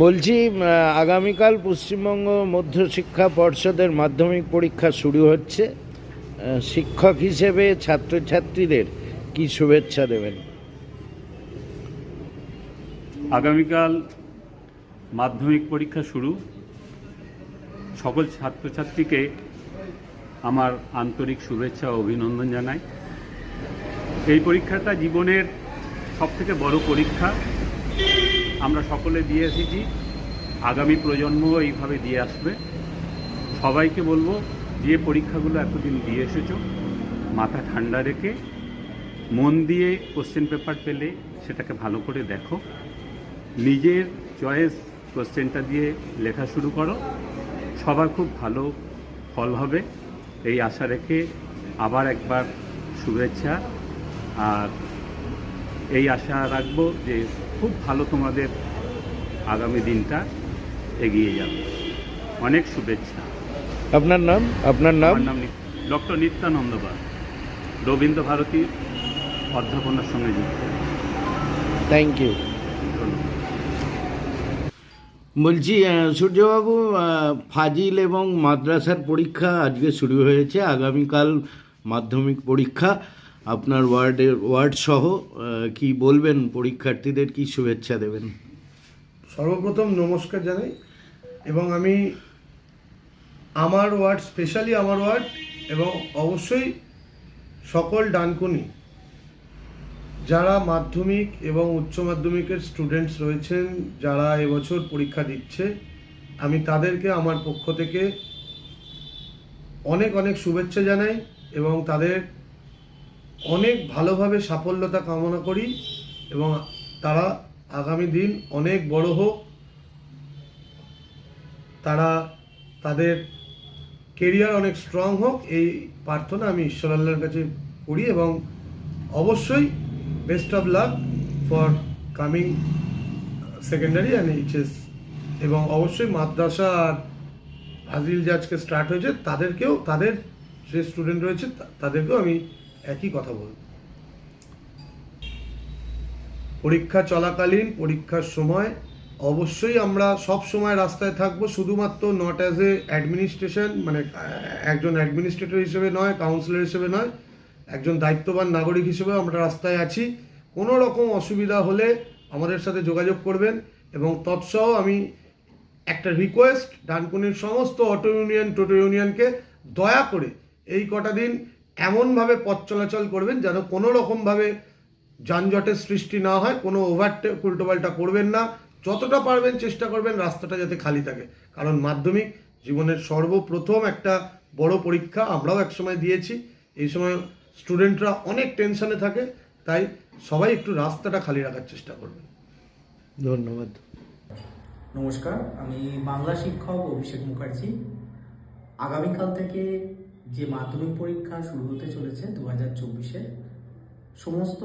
বলছি আগামীকাল পশ্চিমবঙ্গ মধ্যশিক্ষা পর্ষদের মাধ্যমিক পরীক্ষা শুরু হচ্ছে। শিক্ষক হিসেবে ছাত্রছাত্রীদের কি শুভেচ্ছা দেবেন? আগামীকাল মাধ্যমিক পরীক্ষা শুরু। সকল ছাত্রছাত্রীকে আমার আন্তরিক শুভেচ্ছা ও অভিনন্দন জানাই। এই পরীক্ষাটা জীবনের সবথেকে বড় পরীক্ষা। আমরা সকলে দিয়ে এসেছি। আগামী প্রজন্ম এইভাবে দিয়ে আসবে। সবাইকে বলব, যে পরীক্ষাগুলো এতদিন দিয়ে এসেছ, মাথা ঠান্ডা রেখে, মন দিয়ে কোশ্চেন পেপার পেলে সেটাকে ভালো করে দেখো। নিজের চয়েস কোশ্চেনটা দিয়ে লেখা শুরু করো। সবার খুব ভালো ফল হবে। এই আশা রেখে আবার একবার শুভেচ্ছা। আর এই আশা রাখব যে খুব ভালো তোমাদের আগামী দিনটা এগিয়ে যাবে। অনেক শুভেচ্ছা। আপনার নাম? আপনার নাম? নাম ডক্টর নিত্যানন্দ পাল রবীন্দ্র ভারতীর অধ্যাপনার সঙ্গে যুক্ত। থ্যাংক ইউ ধন্যবাদ। বলছি সূর্যবাবু ফাজিল এবং মাদ্রাসার পরীক্ষা আজকে শুরু হয়েছে। আগামীকাল মাধ্যমিক পরীক্ষা। আপনার ওয়ার্ডের ওয়ার্ড সহ কি বলবেন? পরীক্ষার্থীদের কি শুভেচ্ছা দেবেন? সর্বপ্রথম নমস্কার জানাই, এবং আমি আমার ওয়ার্ড স্পেশালি আমার ওয়ার্ড এবং অবশ্যই সকল ডানকুনি, যারা মাধ্যমিক এবং উচ্চ মাধ্যমিকের স্টুডেন্টস রয়েছেন, যারা এবছর পরীক্ষা দিচ্ছে, আমি তাদেরকে আমার পক্ষ থেকে অনেক অনেক শুভেচ্ছা জানাই, এবং তাদের অনেক ভালোভাবে সাফল্যতা কামনা করি এবং তারা আগামী দিন অনেক বড় হোক। তারা তাদের কেরিয়ার অনেক স্ট্রং হোক, এই প্রার্থনা আমি ঈশ্বর আল্লাহর কাছে করি এবং অবশ্যই best of luck for coming secondary and HS এবং অবশ্যই মাদ্রাসা আর হাজিল যে আজকে স্টার্ট হয়েছে, তাদেরকেও, তাদের যে স্টুডেন্ট রয়েছে তাদেরকেও আমি একই কথা বলব। পরীক্ষা চলাকালীন, পরীক্ষার সময় অবশ্যই আমরা সব সময় রাস্তায় থাকব, শুধুমাত্র নট অ্যাজ এ অ্যাডমিনিস্ট্রেশন মানে একজন অ্যাডমিনিস্ট্রেটর হিসেবে নয় কাউন্সিলর হিসেবে নয়, একজন দায়িত্ববান নাগরিক হিসেবে আমরা রাস্তায় আছি। কোনো রকম অসুবিধা হলে আমাদের সাথে যোগাযোগ করবেন এবং তৎসহ আমি একটা রিকোয়েস্ট ডানকুনির সমস্ত অটো ইউনিয়ন টোটো ইউনিয়নকে দয়া করে এই কটা দিন এমনভাবে পথ চলাচল করবেন যেন কোনো রকমভাবে যানজটের সৃষ্টি না হয় কোনো ওভারটেক উল্টোপাল্টা করবেন না। যতটা পারবেন চেষ্টা করবেন রাস্তাটা যাতে খালি থাকে। কারণ মাধ্যমিক জীবনের সর্বপ্রথম একটা বড় পরীক্ষা আমরাও একসময় দিয়েছি। এই সময় স্টুডেন্টরা অনেক টেনশনে থাকে তাই সবাই একটু রাস্তাটা খালি রাখার চেষ্টা করবেন। ধন্যবাদ। নমস্কার আমি বাংলা শিক্ষক অভিষেক মুখার্জি। আগামীকাল থেকে যে মাধ্যমিক পরীক্ষা শুরু হতে চলেছে দু হাজার চব্বিশে, সমস্ত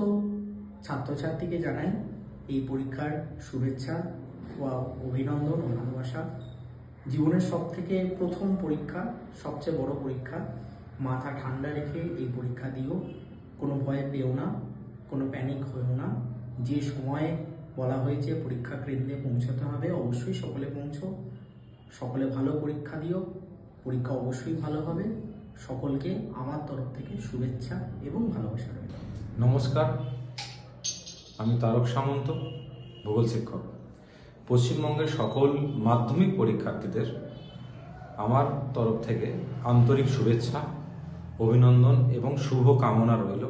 ছাত্রছাত্রীকে জানাই এই পরীক্ষার শুভেচ্ছা ও অভিনন্দন ও ভালোবাসা। জীবনের সব থেকে প্রথম পরীক্ষা, সবচেয়ে বড় পরীক্ষা, মাথা ঠান্ডা রেখে এই পরীক্ষা দিও। কোনো ভয় পেও না, কোনো প্যানিক হয়েও না। যে সময়ে বলা হয়েছে পরীক্ষা কেন্দ্রে পৌঁছাতে হবে, অবশ্যই সকলে পৌঁছো। সকলে ভালো পরীক্ষা দিও। পরীক্ষা অবশ্যই ভালো হবে। সকলকে আমার তরফ থেকে শুভেচ্ছা এবং ভালোবাসা রইল। নমস্কার, আমি তারক সামন্ত, ভূগোল শিক্ষক। পশ্চিমবঙ্গের সকল মাধ্যমিক পরীক্ষার্থীদের আমার তরফ থেকে আন্তরিক শুভেচ্ছা, অভিনন্দন এবং শুভ কামনা রইল।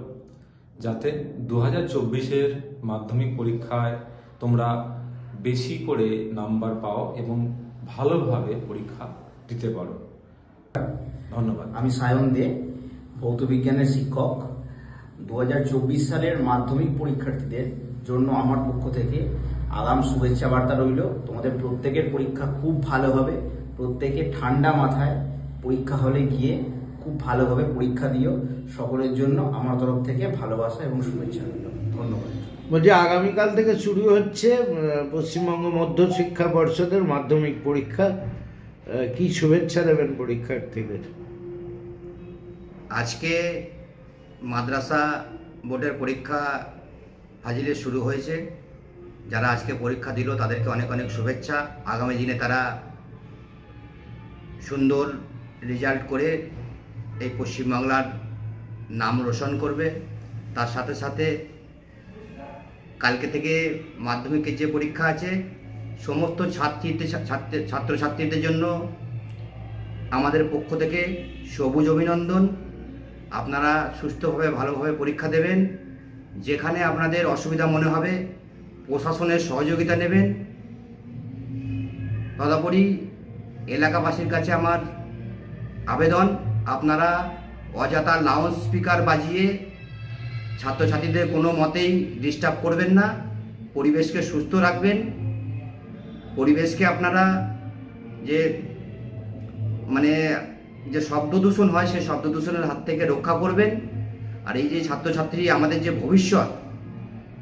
যাতে দু হাজার চব্বিশের মাধ্যমিক পরীক্ষায় তোমরা বেশি করে নাম্বার পাও এবং ভালোভাবে পরীক্ষা দিতে পারো। ধন্যবাদ। আমি সায়ন দে ভৌত বিজ্ঞানের শিক্ষক। দু হাজার চব্বিশ সালের মাধ্যমিক পরীক্ষার্থীদের জন্য আমার পক্ষ থেকে আগাম শুভেচ্ছা বার্তা রইল। তোমাদের প্রত্যেকের পরীক্ষা খুব ভালো হবে। প্রত্যেকে ঠান্ডা মাথায় পরীক্ষা হলে গিয়ে খুব ভালোভাবে পরীক্ষা দিও। সকলের জন্য আমার তরফ থেকে ভালোবাসা এবং শুভেচ্ছা রইল। ধন্যবাদ। বলছি আগামীকাল থেকে শুরু হচ্ছে পশ্চিমবঙ্গ মধ্য শিক্ষা পর্ষদের মাধ্যমিক পরীক্ষা। কি শুভেচ্ছা দেবেন পরীক্ষার্থীদের? আজকে মাদ্রাসা বোর্ডের পরীক্ষা ফাজিলে শুরু হয়েছে। যারা আজকে পরীক্ষা দিল, তাদেরকে অনেক অনেক শুভেচ্ছা। আগামী দিনে তারা সুন্দর রেজাল্ট করে এই পশ্চিমবাংলার নাম রোশন করবে। তার সাথে সাথে কালকে থেকে মাধ্যমিকের যে পরীক্ষা আছে সমস্ত ছাত্রীদের ছাত্র, ছাত্রছাত্রীদের জন্য আমাদের পক্ষ থেকে সবুজ অভিনন্দন। আপনারা সুস্থভাবে, ভালোভাবে পরীক্ষা দেবেন। যেখানে আপনাদের অসুবিধা মনে হবে, প্রশাসনের সহযোগিতা নেবেন। তদুপরি এলাকাবাসীর কাছে আমার আবেদন, আপনারা অযথা লাউড স্পিকার বাজিয়ে ছাত্রছাত্রীদের কোনো মতেই ডিস্টার্ব করবেন না। পরিবেশকে সুস্থ রাখবেন। পরিবেশকে আপনারা যে মানে যে শব্দ দূষণ হয়, সেই শব্দ দূষণের হাত থেকে রক্ষা করবেন। আর এই যে ছাত্রছাত্রী, আমাদের যে ভবিষ্যৎ,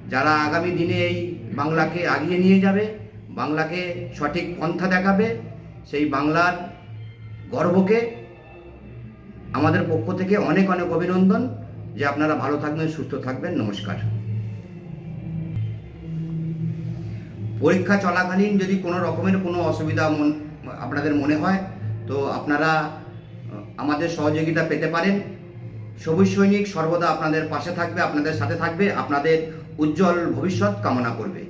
যারা আগামী দিনে এই বাংলাকে আগিয়ে নিয়ে যাবে, বাংলাকে সঠিক পন্থা দেখাবে, সেই বাংলার গর্বকে আমাদের পক্ষ থেকে অনেক অনেক অভিনন্দন। যে আপনারা ভালো থাকবেন, সুস্থ থাকবেন। নমস্কার। পরীক্ষা চলাকালীন যদি কোনো রকমের কোনো অসুবিধা আপনাদের মনে হয়, তো আপনারা আমাদের সহযোগিতা পেতে পারেন। সবুজ সৈনিক সর্বদা আপনাদের পাশে থাকবে, আপনাদের সাথে থাকবে, আপনাদের উজ্জ্বল ভবিষ্যৎ কামনা করবে।